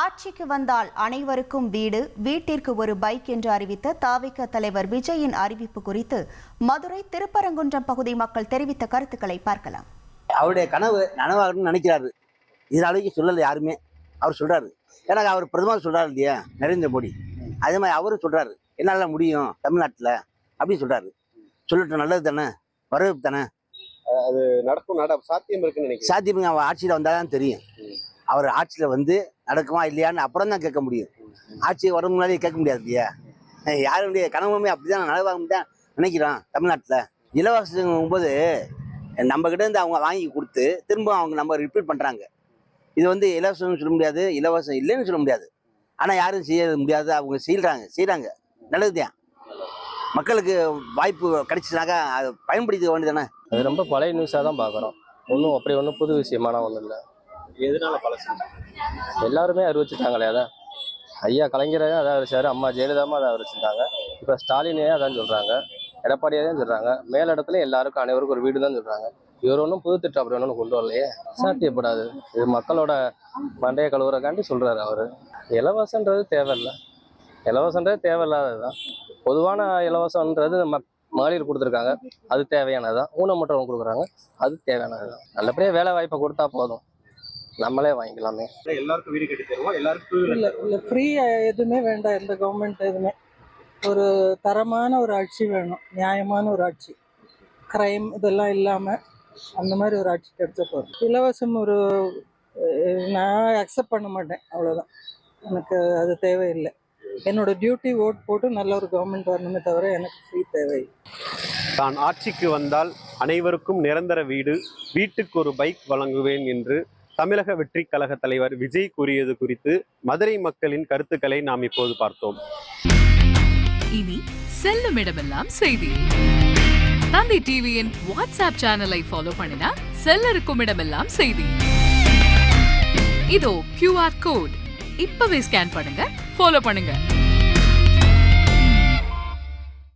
ஆட்சிக்கு வந்தால் அனைவருக்கும் வீடு வீட்டிற்கு ஒரு பைக் என்று அறிவித்த தாவிக தலைவர் விஜயின் அறிவிப்பு குறித்து மதுரை திருப்பரங்குன்றம் பகுதி மக்கள் தெரிவித்த கருத்துக்களை பார்க்கலாம். அவருடைய கனவு நனவாகணும்னு நினைக்கிறாரு. இது அளவுக்கு சொல்லலை யாருமே. அவர் சொல்றாரு. ஏன்னா அவர் பிரதமர் சொல்றாரு இல்லையா? நரேந்திர மோடி. அதே மாதிரி அவரும் சொல்றாரு. என்னால முடியும் தமிழ்நாட்டில் அப்படின்னு சொல்றாரு. சொல்லட்டும் நல்லது தானே? வரவேற்பு தானே? நடக்கும் நட சாத்தியம் இருக்குன்னு நினைக்கிறேன். சாத்தியமுங்க அவர் ஆட்சியில் வந்தால் தான் தெரியும் அவர் ஆட்சியில் வந்து நடக்குமா இல்லையான்னு அப்புறம் தான் கேட்க முடியும். ஆட்சி வர முன்னாடியே கேட்க முடியாது இல்லையா? யாருடைய கனவுமே அப்படிதான் நனவாகும் தான் நினைக்கிறோம் தமிழ்நாட்டில். இலவசங்கும் போது நம்ம இருந்து அவங்க வாங்கி கொடுத்து திரும்ப அவங்க நம்ம ரிப்பீட் பண்ணுறாங்க இது வந்து இலவசம்னு சொல்ல முடியாது இலவசம் இல்லைன்னு சொல்ல முடியாது. ஆனால் யாரும் செய்ய முடியாது அவங்க செய்கிறாங்க செய்கிறாங்க நல்லதுதான். மக்களுக்கு வாய்ப்பு கிடைச்சினாக்கா அதை பயன்படுத்த வேண்டியதானே அது ரொம்ப பழைய நியூஸாக தான் பார்க்குறோம். ஒன்றும் அப்படி ஒன்றும் புது விஷயமான ஒன்றும் இல்லை. எதனால பழசு? எல்லாருமே அறிவிச்சிட்டாங்களே அதான். ஐயா கலைஞரே அதான் அறிவிச்சாரு அம்மா ஜெயலலிதாமா அதை அறிவிச்சிருந்தாங்க இப்போ ஸ்டாலினே அதான் சொல்கிறாங்க எடப்பாடியே தான் சொல்கிறாங்க மேலிடத்துல எல்லாருக்கும் அனைவருக்கும் ஒரு வீடு தான் சொல்கிறாங்க இவர் ஒன்றும் புது திட்டம் அப்படி ஒன்றும் கொண்டு வரலையே. சாத்தியப்படாது இது மக்களோட மண்டைய கழுவுறக்காண்டி சொல்கிறாரு அவர். இலவசன்றது தேவையில்லை. இலவசன்றது தேவையில்லாதது தான் பொதுவான இலவசன்றது மக் மகளிர் கொடுத்துருக்காங்க. அது தேவையானது தான் ஊனமுற்றவங்க கொடுக்குறாங்க. அது தேவையானது தான் நல்லபடியாக வேலை வாய்ப்பை கொடுத்தா போதும். நம்மளே வாங்கிக்கலாமே. எல்லாருக்கும் வீடு கட்டி தருவோம்? எல்லாருக்கும் இல்லை இல்லை ஃப்ரீ எதுவுமே வேண்டாம். எந்த கவர்மெண்ட் எதுவுமே. ஒரு தரமான ஒரு ஆட்சி வேணும். நியாயமான ஒரு ஆட்சி. க்ரைம் இதெல்லாம் இல்லாமல் அந்த மாதிரி ஒரு ஆட்சி கிடைச்ச போதும். இலவசம் ஒரு நான் அக்செப்ட் பண்ண மாட்டேன். அவ்வளோதான் எனக்கு அது தேவையில்லை. என்னோட டியூட்டி ஓட் போட்டு நல்ல ஒரு கவர்மெண்ட் வரணுமே தவிர எனக்கு ஃப்ரீ தேவையில்லை. தான் ஆட்சிக்கு வந்தால் அனைவருக்கும் நிரந்தர வீடு வீட்டுக்கு ஒரு பைக் வழங்குவேன் என்று தமிழக வெற்றி கழக தலைவர் விஜய் கூறியது குறித்து மதுரை மக்களின் கருத்துக்களை நாம் இப்போது பார்த்தோம். இனி செல்லும் இடமெல்லாம் செய்தி. தந்தி டிவியின் வாட்ஸ்அப் சேனலை ஃபாலோ பண்ணினா செல்ல இருக்கும் இடமெல்லாம் செய்தி. இதோ கியூஆர் கோட் இப்பவே ஸ்கேன் பண்ணுங்க ஃபாலோ பண்ணுங்க.